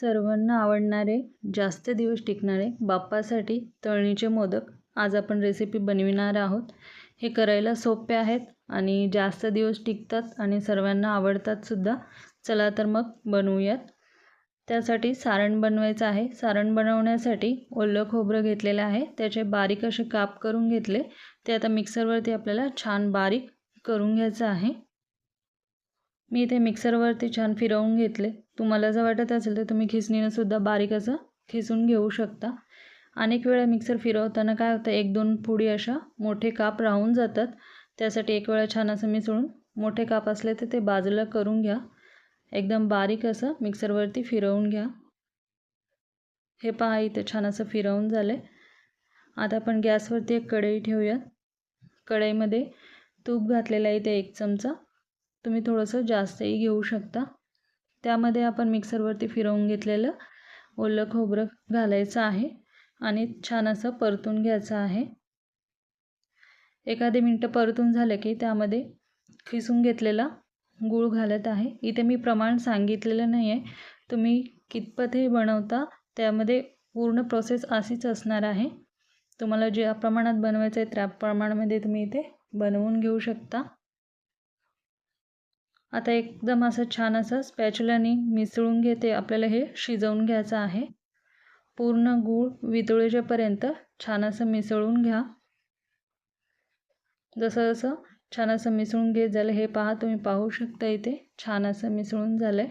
सर्वांना आवडणारे जास्त दिवस टिकणारे बाप्पासाठी तळणीचे मोदक आज आपण रेसिपी बनविणार आहोत. हे करायला सोपे आहेत आणि जास्त दिवस टिकतात आणि सर्वांना आवडतात सुद्धा. चला तर मग बनवूयात. त्यासाठी सारण बनवायचं आहे. सारण बनवण्यासाठी ओलं खोबरं घेतलेलं आहे. त्याचे बारीक असे काप करून घेतले. ते आता मिक्सरवरती आपल्याला छान बारीक करून घ्यायचं आहे. मी इथे मिक्सरवरती छान फिरवून घेतले. तुम्हाला जर वाटत असेल तर तुम्ही खिसणीनं सुद्धा बारीक असं खिसून घेऊ शकता. अनेक वेळा मिक्सर फिरवताना काय होतं एक दोन पुडी अशा मोठे काप राहून जातात. त्यासाठी एक वेळा छान असं मिसळून मोठे काप असले तर ते बाजूला करून घ्या. एकदम बारीक असं मिक्सरवरती फिरवून घ्या. हे पहा इथे छान असं फिरवून झालं आता आपण गॅसवरती एक कढई ठेवूयात. कढईमध्ये तूप घातलेलं आहे इथे एक चमचा. तुम्ही थोडंसं जास्तही घेऊ शकता. त्यामध्ये आपण मिक्सरवरती फिरवून घेतलेलं ओलं खोबरं घालायचं आहे आणि छान असं परतून घ्यायचं आहे. एखादी मिनटं परतून झालं की त्यामध्ये खिसून घेतलेला गूळ घालत आहे. इथे मी प्रमाण सांगितलेलं नाही आहे तुम्ही कितपतही बनवता त्यामध्ये पूर्ण प्रोसेस अशीच असणार आहे. तुम्हाला ज्या प्रमाणात बनवायचं आहे त्या प्रमाणामध्ये तुम्ही इथे बनवून घेऊ शकता. आता एकदम असं छान असं स्पॅच्युलानी मिसळून घेते आपल्याला हे शिजवून घ्यायचं आहे. पूर्ण गूळ वितळेच्यापर्यंत छान असं मिसळून घ्या. जसं जसं छान असं मिसळून घेत झालं हे पहा तुम्ही पाहू शकता इथे छान असं मिसळून झालं आहे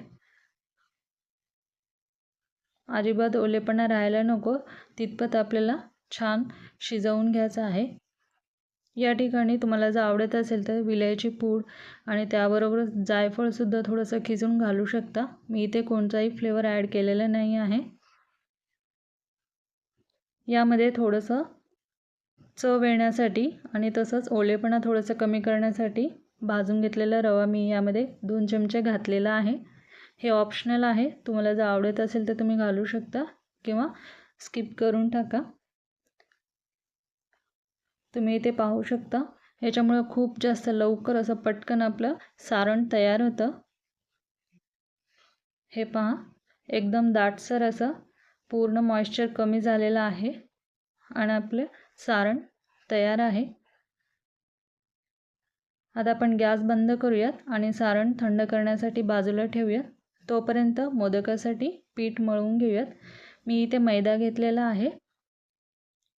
अजिबात ओलेपणा राहायला नको तितपत आपल्याला छान शिजवून घ्यायचं आहे. या ठिकाणी तुम्हाला जर आवडत असेल तर विलायची पूड आणि त्याबरोबर जायफळसुद्धा थोडंसं खिजून घालू शकता. मी इथे कोणताही फ्लेवर ॲड केलेला नाही आहे. यामध्ये थोडंसं चव येण्यासाठी आणि तसंच ओलेपणा थोडंसं कमी करण्यासाठी भाजून घेतलेला रवा मी यामध्ये दोन चमचे घातलेला आहे. हे ऑप्शनल आहे. तुम्हाला जर आवडत असेल तर तुम्ही घालू शकता किंवा स्किप करून टाका. तुम्ही इथे पाहू शकता. ह्याच्यामुळं खूप जास्त लवकर असं पटकन आपलं सारण तयार होतं. हे पहा. एकदम दाटसर असं पूर्ण मॉइश्चर कमी झालेलं आहे. आणि आपलं सारण तयार आहे. आता आपण गॅस बंद करूयात आणि सारण थंड करण्यासाठी बाजूला ठेवूयात. तोपर्यंत मोदकासाठी पीठ मळवून घेऊयात. मी इथे मैदा घेतलेला आहे.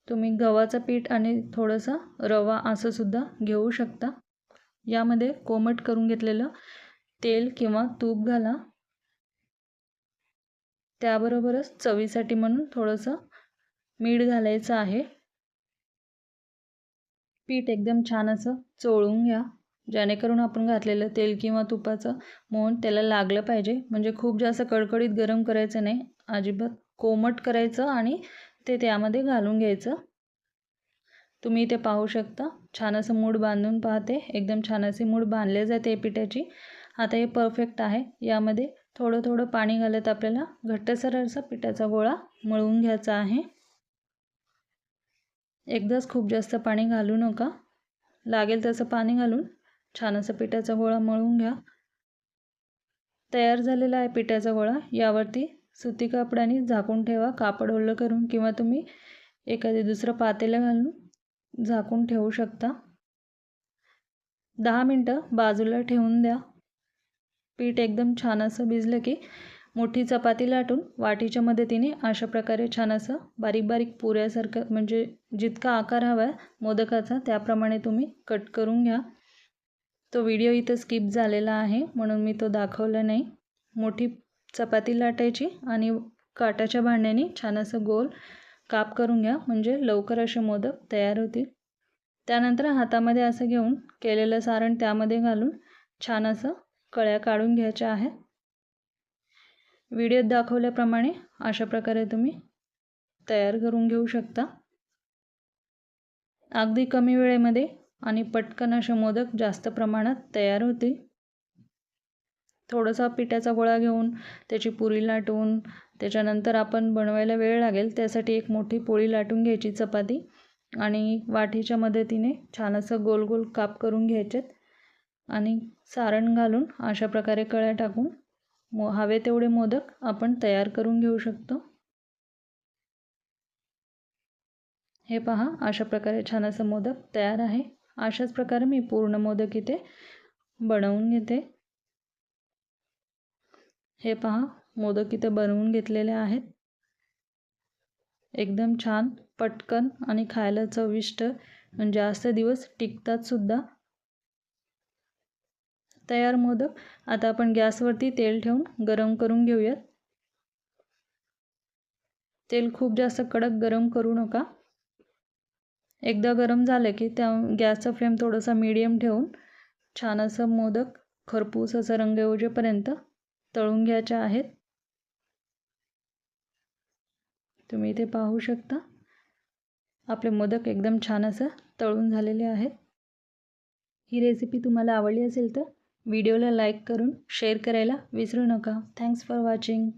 तुम्ही गव्हाचं पीठ आणि थोडंसं रवा असं सुद्धा घेऊ शकता. यामध्ये कोमट करून घेतलेलं तेल किंवा तूप घाला. त्याबरोबरच चवीसाठी म्हणून थोडंसं मीठ घालायचं आहे. पीठ एकदम छान असं चोळून घ्या. जेणेकरून आपण घातलेलं तेल किंवा तुपाचं मोहन त्याला लागलं पाहिजे. म्हणजे खूप जास्त कडकडीत गरम करायचं नाही. अजिबात कोमट करायचं आणि ते त्यामध्ये घालून घ्यायचं. तुम्ही इथे पाहू शकता. छान असं मूड बांधून पाहते. एकदम छान असे मूड बांधले जाते पिठाची. आता हे परफेक्ट आहे. यामध्ये थोडं थोडं पाणी घालत आपल्याला घट्टसर असा पिठाचा गोळा मळवून घ्यायचा आहे. एकदाच खूप जास्त पाणी घालू नका. लागेल तसं पाणी घालून छान असं पिठाचा गोळा मळून घ्या. तयार झालेला आहे पिठाचा गोळा. यावरती सुती कापडाने झाकून ठेवा. कापड ओलं करून किंवा तुम्ही एखादी दुसरं पातेलं घालून झाकून ठेवू शकता. दहा मिनटं बाजूला ठेवून द्या. पीठ एकदम छान असं भिजलं की मोठी चपाती लाटून वाटीच्या मदतीने अशा प्रकारे छान असं बारीक बारीक पुऱ्यासारखं म्हणजे जितका आकार हवा आहे मोदकाचा त्याप्रमाणे तुम्ही कट करून घ्या. तो व्हिडिओ इथं स्किप झालेला आहे म्हणून मी तो दाखवला नाही. मोठी चपाती लाटायची आणि काटाच्या भांड्याने छान असं गोल काप करून घ्या. म्हणजे लवकर असे मोदक तयार होतील. त्यानंतर हातामध्ये असं घेऊन केलेलं सारण त्यामध्ये घालून छान असं कळ्या काढून घ्यायच्या आहे व्हिडिओत दाखवल्याप्रमाणे अशा प्रकारे तुम्ही तयार करून घेऊ शकता. अगदी कमी वेळेमध्ये आणि पटकन असे मोदक जास्त प्रमाणात तयार होतील. थोडासा पिठाचा गोळा घेऊन त्याची पुरी लाटून त्याच्यानंतर आपण बनवायला वेळ लागेल त्यासाठी एक मोठी पोळी लाटून घ्यायची चपाती आणि वाटीच्या मदतीने छान असं गोल गोल काप करून घ्यायचेत आणि सारण घालून अशा प्रकारे कळ्या टाकून मो हवे तेवढे मोदक आपण तयार करून घेऊ शकतो. हे पहा अशा प्रकारे छान असं मोदक तयार आहे. अशाच प्रकारे मी पूर्ण मोदक इथे बनवून घेते. हे पहा मोदक इथे बनवून घेतलेले आहेत. एकदम छान पटकन आणि खायला चविष्ट म्हणजे जास्त दिवस टिकतात सुद्धा. तयार मोदक आता आपण गॅसवरती तेल ठेवून गरम करून घेऊयात. तेल खूप जास्त कडक गरम करू नका. एकदा गरम झालं की त्या गॅसचा फ्लेम थोडासा मीडियम ठेवून छान असं मोदक खरपूस असं रंग येऊजेपर्यंत तळून घ्यायच्या आहेत. तुम्ही इथे पाहू शकता. आपले मोदक एकदम छान असं तळून झालेले आहेत. ही रेसिपी तुम्हाला आवडली असेल तर व्हिडिओला लाईक करून शेअर करायला विसरू नका. Thanks for watching